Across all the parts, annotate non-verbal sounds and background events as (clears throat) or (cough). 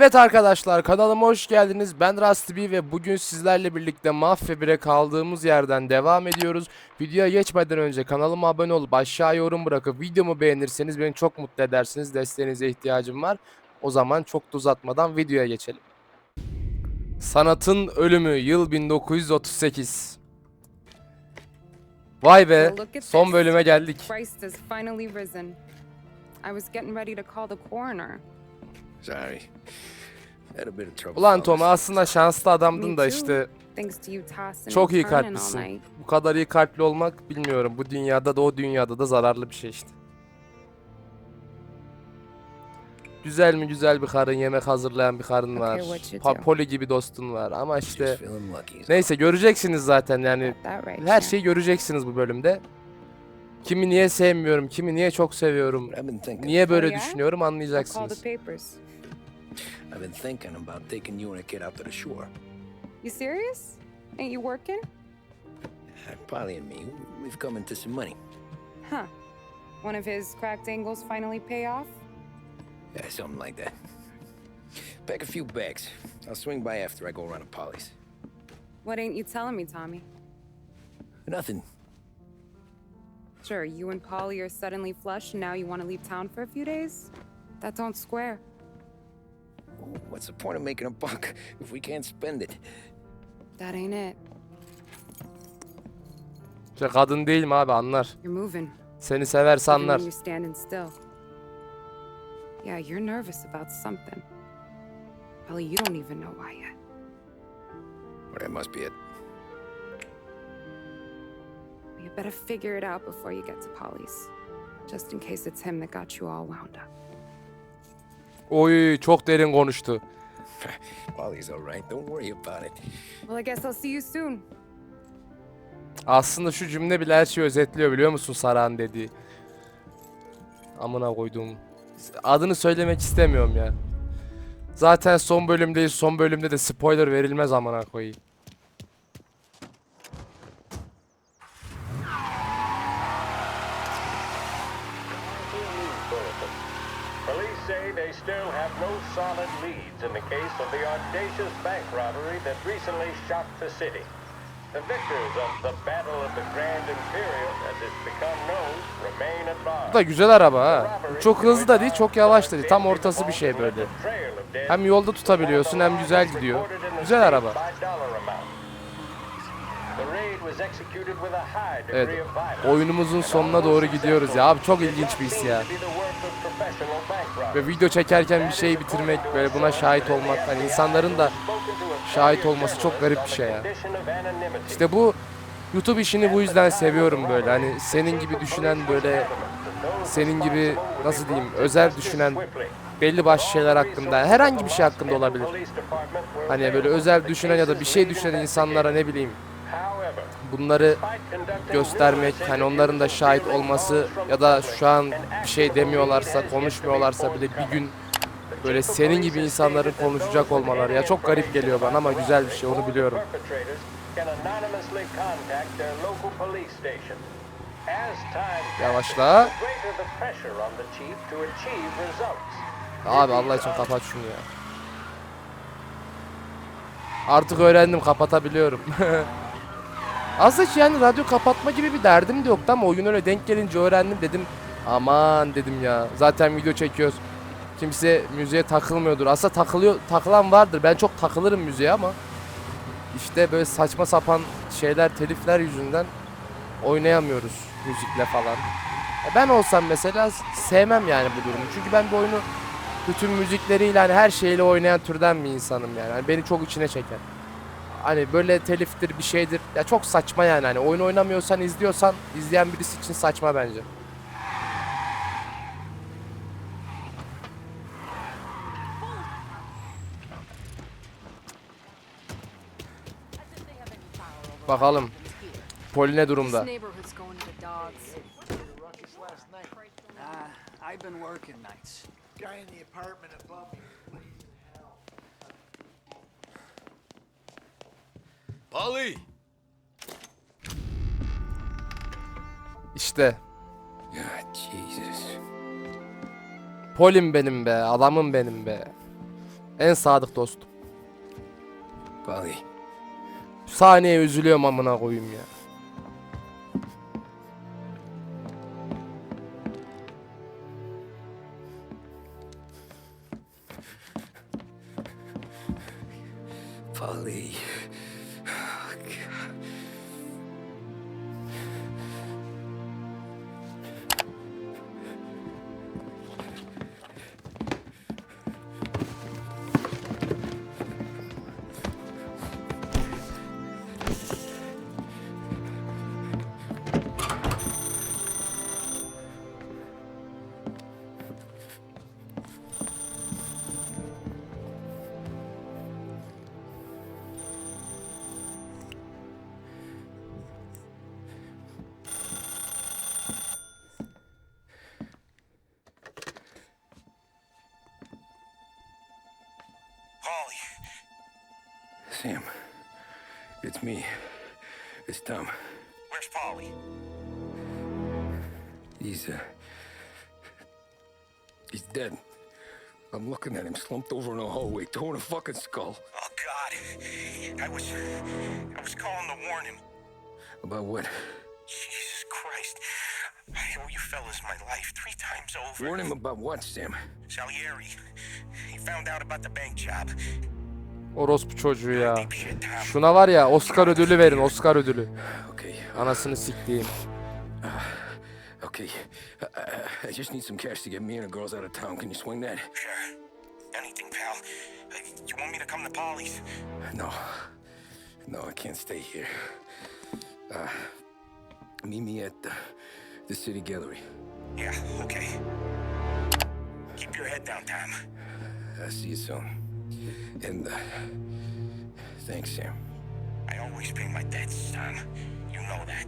Evet arkadaşlar kanalıma hoş geldiniz. Ben Rusty B ve bugün sizlerle birlikte Mafya 1'e kaldığımız yerden devam ediyoruz. Videoya geçmeden önce kanalıma abone olup aşağı yorum bırakıp videomu beğenirseniz beni çok mutlu edersiniz. Desteğinize ihtiyacım var. O zaman çok da uzatmadan videoya geçelim. Sanatın ölümü yıl 1938. Vay be son bölüme geldik. I was getting ready to call the coroner. Ulan Tom aslında şanslı adamdın da işte Thanks to you tossing Çok and iyi turning all kalplisin. Bu kadar iyi kalpli olmak bilmiyorum. Bu dünyada da o dünyada da zararlı bir şey işte. Güzel mi güzel bir karın, yemek hazırlayan bir karın var. Pa-? Poli gibi dostun var ama işte neyse göreceksiniz zaten yani. Her şeyi göreceksiniz bu bölümde. Kimi niye sevmiyorum, kimi niye çok seviyorum, But I've been thinking. niye böyle Oh, düşünüyorum I'll call anlayacaksınız. papers. I've been thinking about taking you and a kid out to the shore. You serious? Ain't you working? Uh, Polly and me, we've come into some money. Huh. One of his cracked angles finally pay off? Yeah, something like that. (laughs) Pack a few bags. I'll swing by after I go around to Polly's. What ain't you telling me, Tommy? Nothing. Sure, you and Polly are suddenly flush and now you want to leave town for a few days? That don't square. What's the point of making a buck if we can't spend it? That ain't it. İşte kadın değil mi abi anlar. You're moving. Seni severse even when anlar. you're standing still. Yeah, you're nervous about something. Probably you don't even know why yet. Well, that must be it. You better figure it out before you get to Polly's. Just in case it's him that got you all wound up. Oy çok derin konuştu. (laughs) Polly's all right. Don't worry about it. Well, I guess I'll see you soon. Aslında şu cümle bile her şeyi özetliyor biliyor musun Saran dediği. Amına koyduğum. Adını söylemek istemiyorum ya. Zaten son bölümdeyiz. Son bölümde de spoiler verilmez amına koyayım. Police say they still have no solid leads in the case of the audacious bank robbery that recently shocked the city. The victors of the Battle of the Grand Imperial, as it's become known, remain at Bu large. da güzel araba ha. Çok hızlı da değil, çok yavaş da değil. Tam ortası bir şey böyle. Hem yolda tutabiliyorsun hem güzel gidiyor. Güzel araba. Evet. Oyunumuzun sonuna doğru gidiyoruz ya. Abi çok ilginç bir his ya. Ve video çekerken bir şeyi bitirmek, böyle buna şahit olmak, hani insanların da şahit olması çok garip bir şey ya. İşte bu YouTube işini bu yüzden seviyorum böyle. Hani senin gibi düşünen böyle senin gibi nasıl diyeyim özel düşünen belli başlı şeyler hakkında herhangi bir şey hakkında olabilir. Hani böyle özel düşünen ya da bir şey düşünen insanlara ne bileyim bunları göstermek, hani onların da şahit olması ya da şu an bir şey demiyorlarsa, konuşmuyorlarsa bile bir gün böyle senin gibi insanların konuşacak olmaları ya çok garip geliyor bana ama güzel bir şey onu biliyorum. Yavaşla. Abi Allah için kapat şunu ya. Artık öğrendim kapatabiliyorum. (laughs) Aslında hiç yani radyo kapatma gibi bir derdim de yoktu ama oyun öyle denk gelince öğrendim dedim. Aman dedim ya. Zaten video çekiyoruz. Kimse müziğe takılmıyordur. Aslında takılıyor, takılan vardır. Ben çok takılırım müziğe ama işte böyle saçma sapan şeyler, telifler yüzünden oynayamıyoruz müzikle falan. Ya Ben olsam mesela sevmem yani bu durumu. Çünkü ben bu oyunu bütün müzikleriyle hani her şeyle oynayan türden bir insanım yani. Hani beni çok içine çeker. Hani böyle teliftir bir şeydir. Ya çok saçma yani hani oyun oynamıyorsan izliyorsan izleyen birisi için saçma bence. Bakalım. Poli ne durumda? Uh, I've been working nights. Guy in the apartment above me, please help. Polly! İşte. God, Jesus. Polim benim be. Adamım benim be. En sadık dostum. Polly, Saniye üzülüyorum amına koyayım ya. Sam, it's me. It's Tom. where's Polly? He's, uh. He's dead. I'm looking at him slumped over in a hallway, torn a fucking skull. Oh God, I was, I was calling to warn him. About what? Jesus Christ, I owe you fellas my life three times over. Warn him about what, Sam? Salieri, he found out about the bank job. Orospu çocuğu ya. Tom. Şuna var ya Oscar ödülü verin Oscar ödülü. Okay, Anasını siktiğim. okay. I, I, I just need some cash to get me and the girls out of town. Can you swing that? Sure. Anything, pal. Uh, You want me to come to Polly's? No. No, I can't stay here. Uh, meet me at the, the city gallery. Yeah, okay. Keep your head down, Tom. I'll see you soon. And, uh, thanks, Sam. I always pay my debts, Tom. You know that.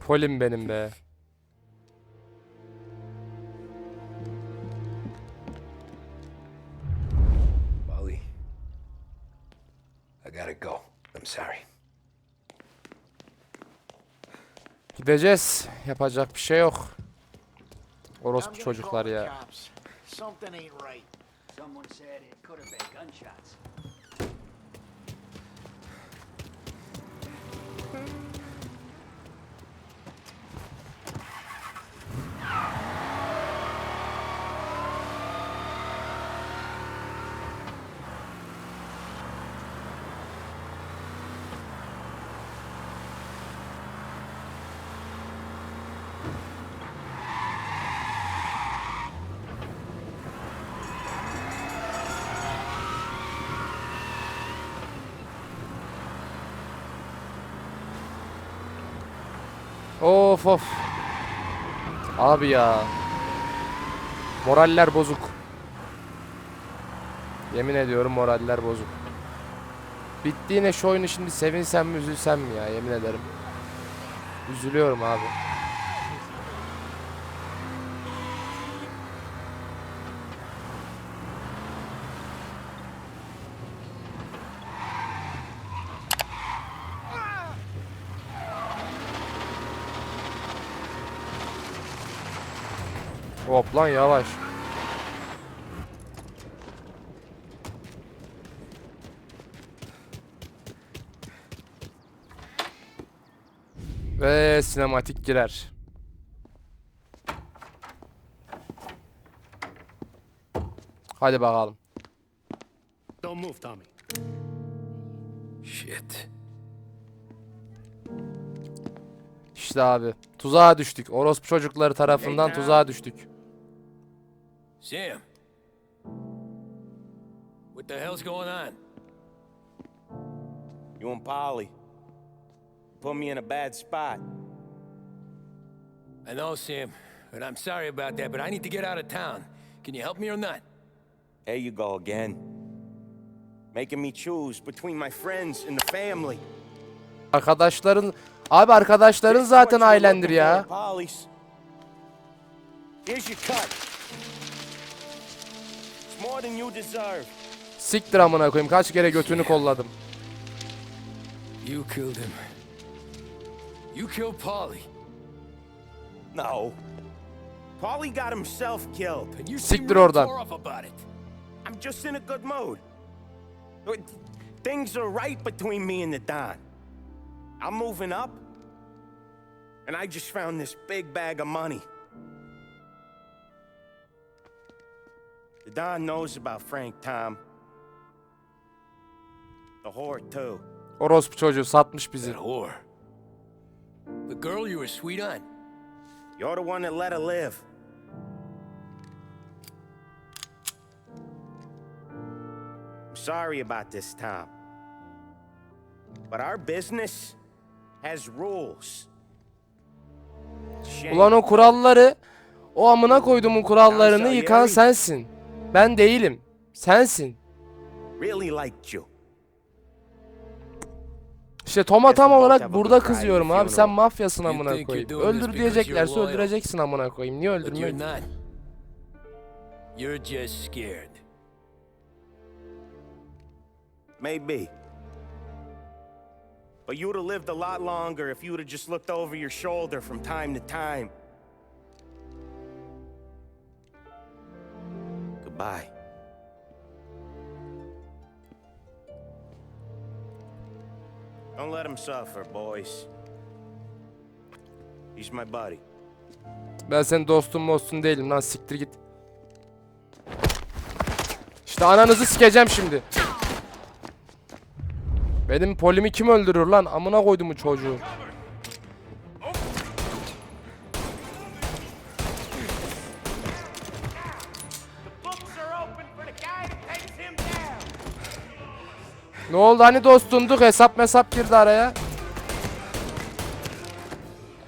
Polim benim be. Gideceğiz. Yapacak bir şey yok. Orospu çocuklar ya. cops. Something ain't right. Someone said it could have been gunshots. Of of. Abi ya. Moraller bozuk. Yemin ediyorum moraller bozuk. Bittiğine şu oyunu şimdi sevinsem mi üzülsem mi ya yemin ederim. Üzülüyorum abi. Hop lan yavaş. Ve sinematik girer. Hadi bakalım. Don't move, Tommy. Shit. İşte abi. Tuzağa düştük. Orospu çocukları tarafından Hey, tuzağa düştük. Sam. What the hell's going on? You and Polly put me in a bad spot. I know, Sam, and I'm sorry about that, but I need to get out of town. Can you help me or not? There you go again. Making me choose between my friends and the family. Arkadaşların... Abi arkadaşların zaten ailendir ya. Here's your cut. It's more than you deserve. Siktir amına koyayım. Kaç kere götünü kolladım. You killed him. You killed Polly, No. Paulie got himself killed. and you Siktir seem oradan. tore up about it. I'm just in a good mood. Things are right between me and the Don. I'm moving up, and I just found this big bag of money. The Don knows about Frank Tom. The whore, too. Orospu çocuğu satmış bizi. That whore. The girl you were sweet on. You're the one that let her live. I'm sorry about this, Tom. But our business has rules. Ulan o kuralları, o amına koyduğumun kurallarını yıkan sensin. Ben değilim. Sensin. really liked you. İşte Tom'a tam olarak burada kızıyorum abi. Sen mafyasın amına koyayım. Öldür diyeceklerse öldüreceksin amına koyayım. Niye öldürmüyorsun? You're just scared. Maybe. But you'd have lived a lot longer if you'd have just looked over your shoulder from time to time. Goodbye. Don't let him suffer, boys. He's my buddy. Ben senin dostun dostun değilim lan siktir git. İşte ananızı sikeceğim şimdi. Benim polimi kim öldürür lan? Amına koydum bu çocuğu. Ne oldu hani dostunduk hesap mesap girdi araya.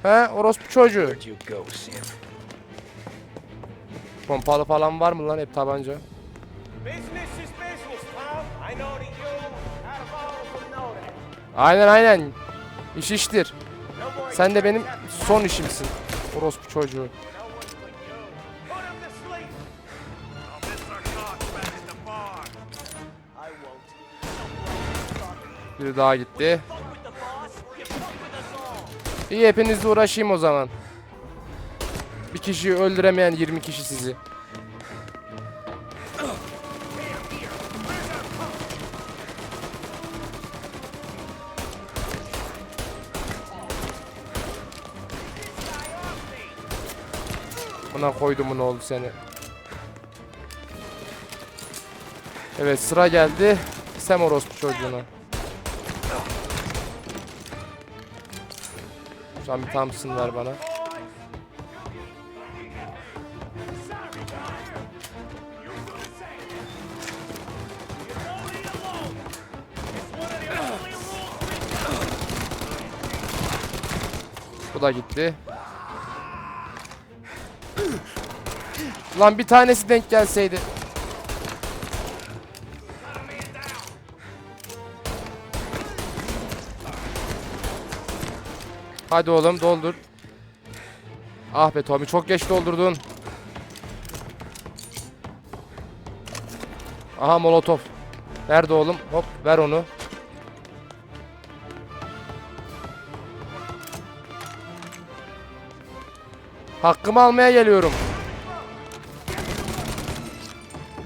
He orospu çocuğu. Pompalı falan var mı lan hep tabanca? Aynen aynen. İş iştir. Sen de benim son işimsin. Orospu çocuğu. Biri daha gitti. İyi hepinizle uğraşayım o zaman. Bir kişiyi öldüremeyen 20 kişi sizi. Buna koydum ne oldu seni. Evet sıra geldi. Sem orospu çocuğuna. Şu an bir Thompson ver bana. Bu da gitti. Lan bir tanesi denk gelseydi. Hadi oğlum doldur. Ah be Tommy çok geç doldurdun. Aha molotof. Nerede oğlum? Hop ver onu. Hakkımı almaya geliyorum.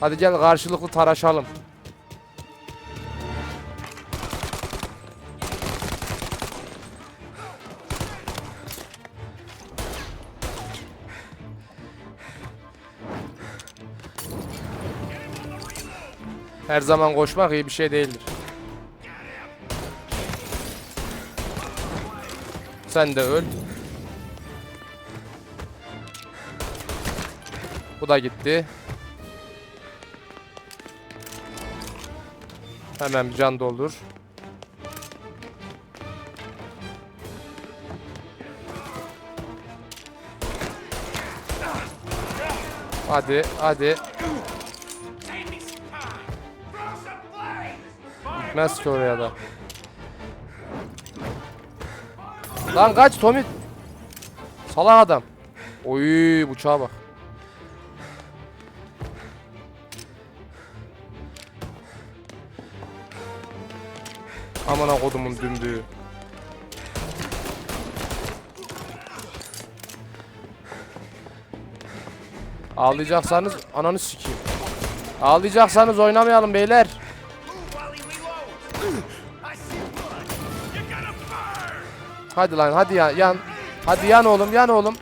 Hadi gel karşılıklı taraşalım. Her zaman koşmak iyi bir şey değildir. Sen de öl. Bu da gitti. Hemen bir can doldur. Hadi, hadi. gitmez ki oraya da. Lan kaç Tommy. Salak adam. Oy uçağa bak. Amına kodumun dümdüğü. Ağlayacaksanız ananı sikeyim. Ağlayacaksanız oynamayalım beyler. Hadi lan hadi ya yan. Hadi yan oğlum yan oğlum.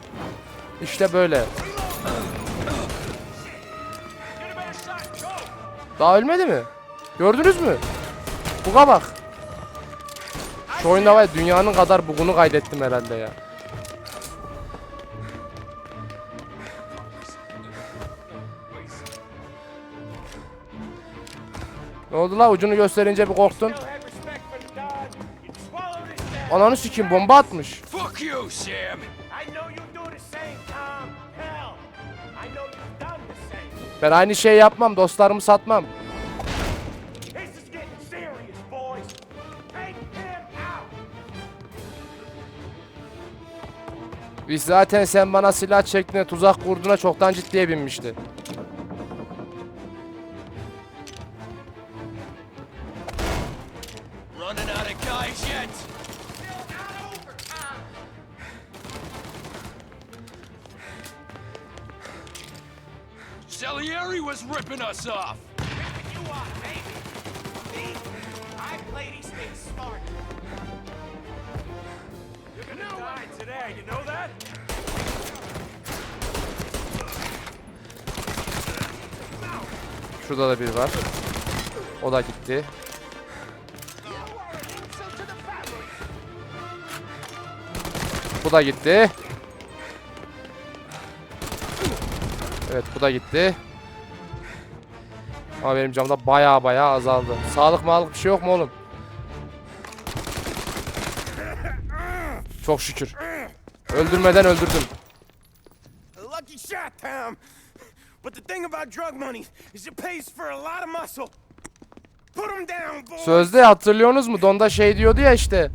İşte böyle. Daha ölmedi mi? Gördünüz mü? Buga bak. Şu oyunda var ya, dünyanın kadar bugunu kaydettim herhalde ya. Ne oldu la ucunu gösterince bir korktun. Ananı sikeyim bomba atmış. Fuck you, Sam! Ben aynı şey yapmam dostlarımı satmam. Biz zaten sen bana silah çektiğine tuzak kurduğuna çoktan ciddiye binmişti. Running out of guys yet? Was ripping us off! You are, baby. Me, I play these things smart. You're gonna die today, you know that? Şurada da bir var. O da gitti. Bu da gitti. Evet bu da gitti. Ama benim camda baya baya azaldı. Sağlık mağlık bir şey yok mu oğlum? Çok şükür. Öldürmeden öldürdüm. Lucky shot, Tom. But the thing about drug money is it pays for a lot of muscle. Put him down, boys. Sözde hatırlıyorsunuz mu? Donda şey diyordu ya işte.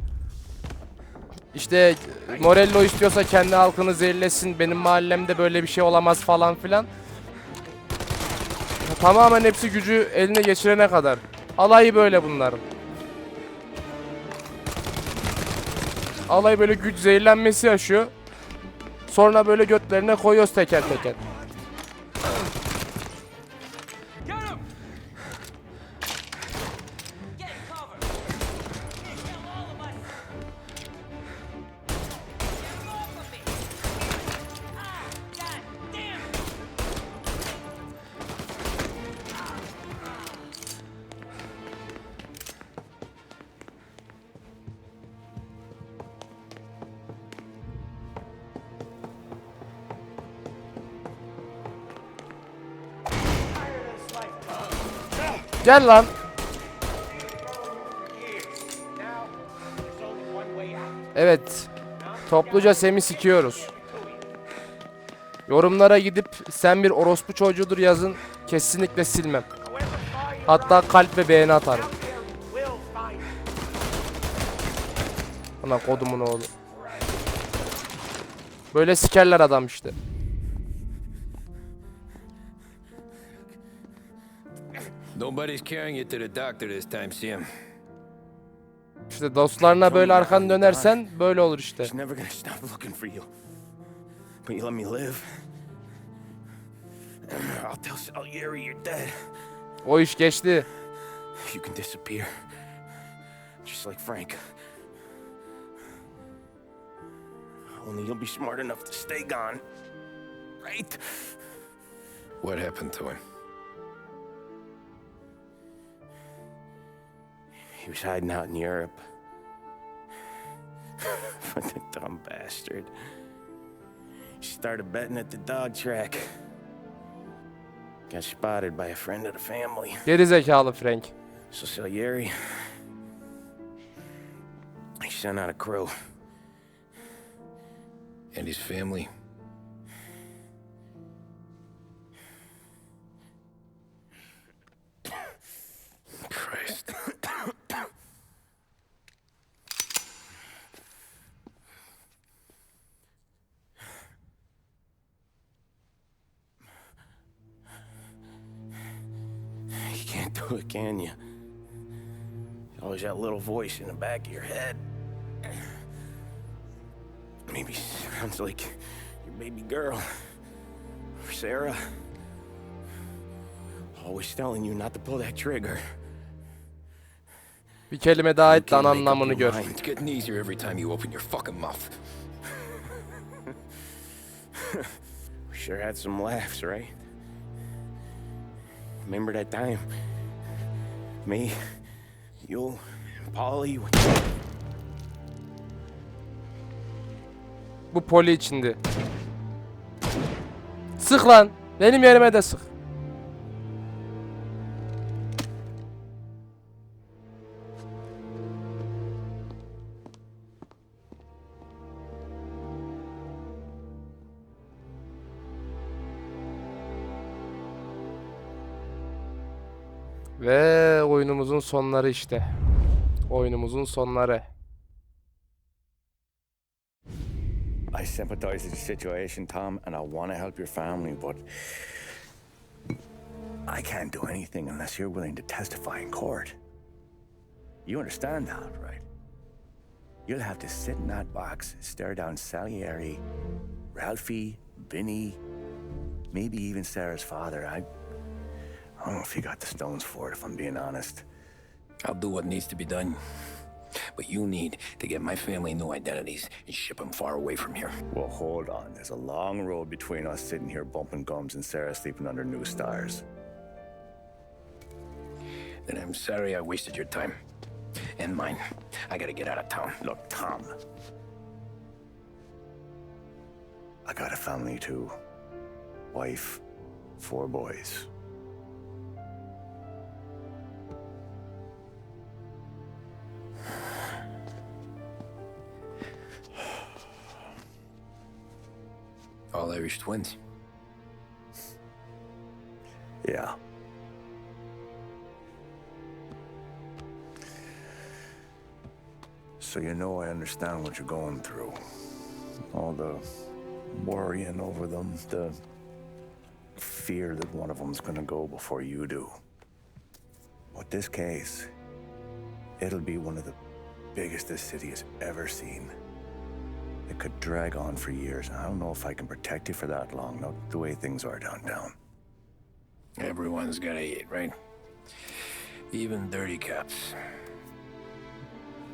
İşte Morello istiyorsa kendi halkını zehirlesin. Benim mahallemde böyle bir şey olamaz falan filan. Tamamen hepsi gücü eline geçirene kadar. Alayı böyle bunların. Alay böyle güç zehirlenmesi yaşıyor. Sonra böyle götlerine koyuyoruz teker teker. Gel lan. Evet. Topluca Sem'i sikiyoruz. Yorumlara gidip sen bir orospu çocuğudur yazın. Kesinlikle silmem. Hatta kalp ve beğeni atarım. Ulan kodumun oğlu. Böyle sikerler adam işte. Nobody's carrying you to the doctor this time, Sam. İşte dostlarına böyle arkanı dönersen böyle olur işte. He's never gonna stop looking for you. But you let me live. I'll tell Salieri you're dead. O iş geçti. You can disappear. Just like Frank. Only you'll be smart enough to stay gone. Right? What happened to him? He was hiding out in Europe. (laughs) but the dumb bastard. He started betting at the dog track. Got spotted by a friend of the family. Geri zekalı Frank. So Salieri, he sent out a crew. And his family? It, can you? Always that little voice in the back of your head. Maybe sounds like your baby girl. Or Sarah. Always telling you not to pull that trigger. Bir kelime daha et de Can't make up anlamını gör. It's getting easier every time you open your fucking mouth. (laughs) We sure had some laughs, right? Remember that time? Me, you, Polly. Bu poli içindi. Sık lan. Benim yerime de sık. Sonları işte. Oyunumuzun sonları. I sympathize with the situation, Tom, and I want to help your family, but I can't do anything unless you're willing to testify in court. You understand that, right? You'll have to sit in that box, stare down Salieri, Ralphie, Vinny, maybe even Sarah's father. I, I don't know if you got the stones for it, if I'm being honest. I'll do what needs to be done. But you need to get my family new identities and ship them far away from here. Well, hold on. There's a long road between us sitting here bumping gums and Sarah sleeping under new stars. Then I'm sorry I wasted your time. And mine. I gotta get out of town. Look, Tom. I got a family too. Wife, four boys. Irish twins. Yeah. So you know I understand what you're going through. All the worrying over them, the fear that one of them's gonna go before you do. But this case, it'll be one of the biggest this city has ever seen. It could drag on for years. I don't know if I can protect you for that long, not the way things are downtown. Everyone's gotta eat, right? Even dirty cops.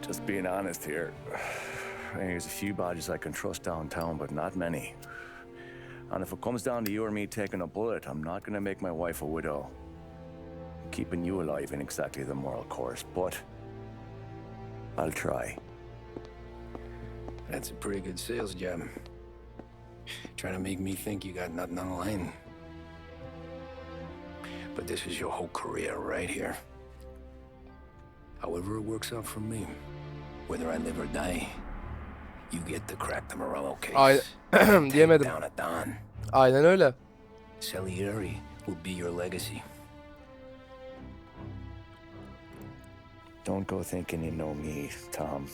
Just being honest here. (sighs) There's a few badges I can trust downtown, but not many. And if it comes down to you or me taking a bullet, I'm not gonna make my wife a widow. Keeping you alive ain't exactly the moral course, but I'll try. That's a pretty good sales job. Trying to make me think you got nothing on the line. But this is your whole career right here. However it works out for me, whether I live or die, you get to crack the Morello case. Ay (clears throat) (clears throat) diyemedim. down a Don. Aynen öyle. Salieri will be your legacy. Don't go thinking you know me, Tom.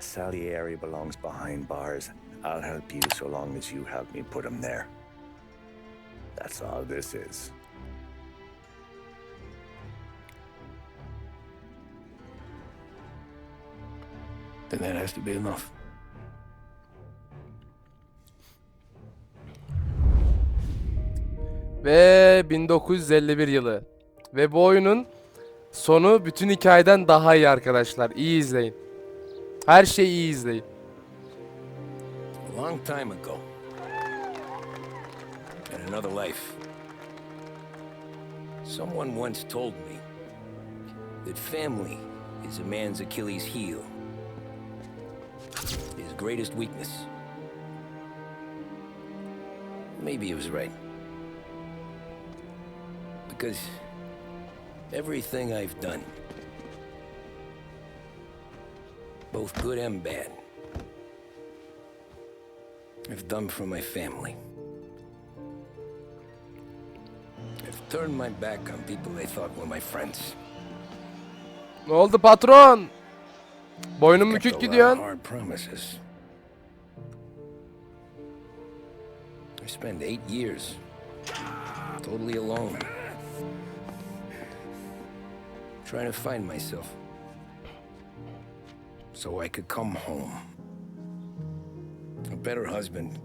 Salieri belongs behind bars. I'll help you so long as you help me put him there. That's all this is. Then that has to be enough. Ve 1951 yılı. Ve bu oyunun sonu bütün hikayeden daha iyi arkadaşlar. İyi izleyin. Her şeyi iyi izleyin. A long time ago, in another life, someone once told me that family is a man's Achilles heel, his greatest weakness. Maybe he was right. Because everything I've done, both good and bad, I've done for my family. I've turned my back on people they thought were my friends. Ne oldu patron? Boynum Kept a bükük lot of gidiyorsun. hard promises. I spent eight years totally alone, trying to find myself, so I could come home, a better husband,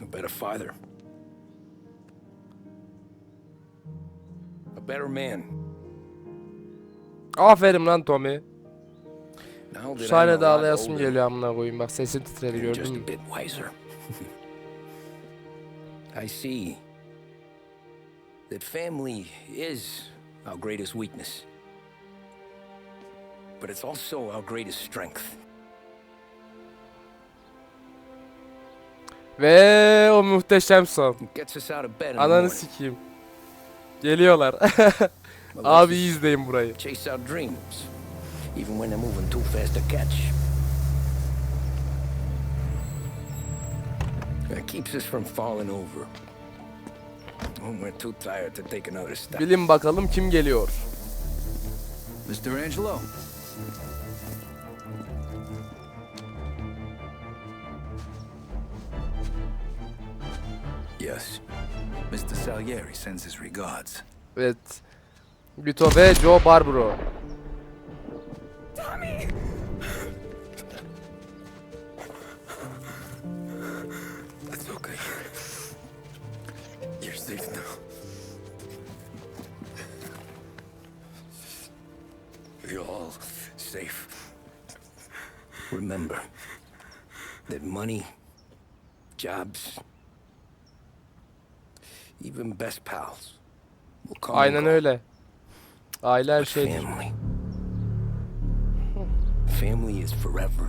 a better father, a better man. Ah, Aferin lan Tommy. Now Şu sahnede ağlayasım geliyor amına koyayım bak sesim titredi gördün mü? a bit wiser, (laughs) I see that family is our greatest weakness, but it's also our greatest strength. Ve o muhteşem son. Ananı sikeyim. Geliyorlar. (laughs) Abi iyi izleyin burayı. chase our dreams, even when they're moving too fast to catch. It keeps us from falling over when we're too tired to take another step. Bilin bakalım kim geliyor. Mr. Angelo. Yes. Mr. Salieri sends his regards. Evet. Vito ve Joe Barbaro. Tommy! That's okay. You're safe now. You're all safe. Remember that money, jobs, even best pals will come and Aynen go. öyle. Aile her But şeydir. family. Family is forever.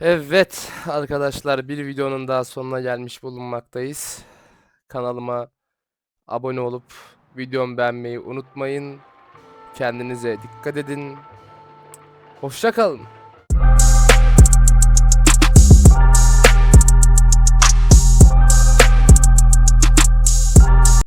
Evet arkadaşlar bir videonun daha sonuna gelmiş bulunmaktayız. Kanalıma abone olup videomu beğenmeyi unutmayın. Kendinize dikkat edin. Hoşça kalın.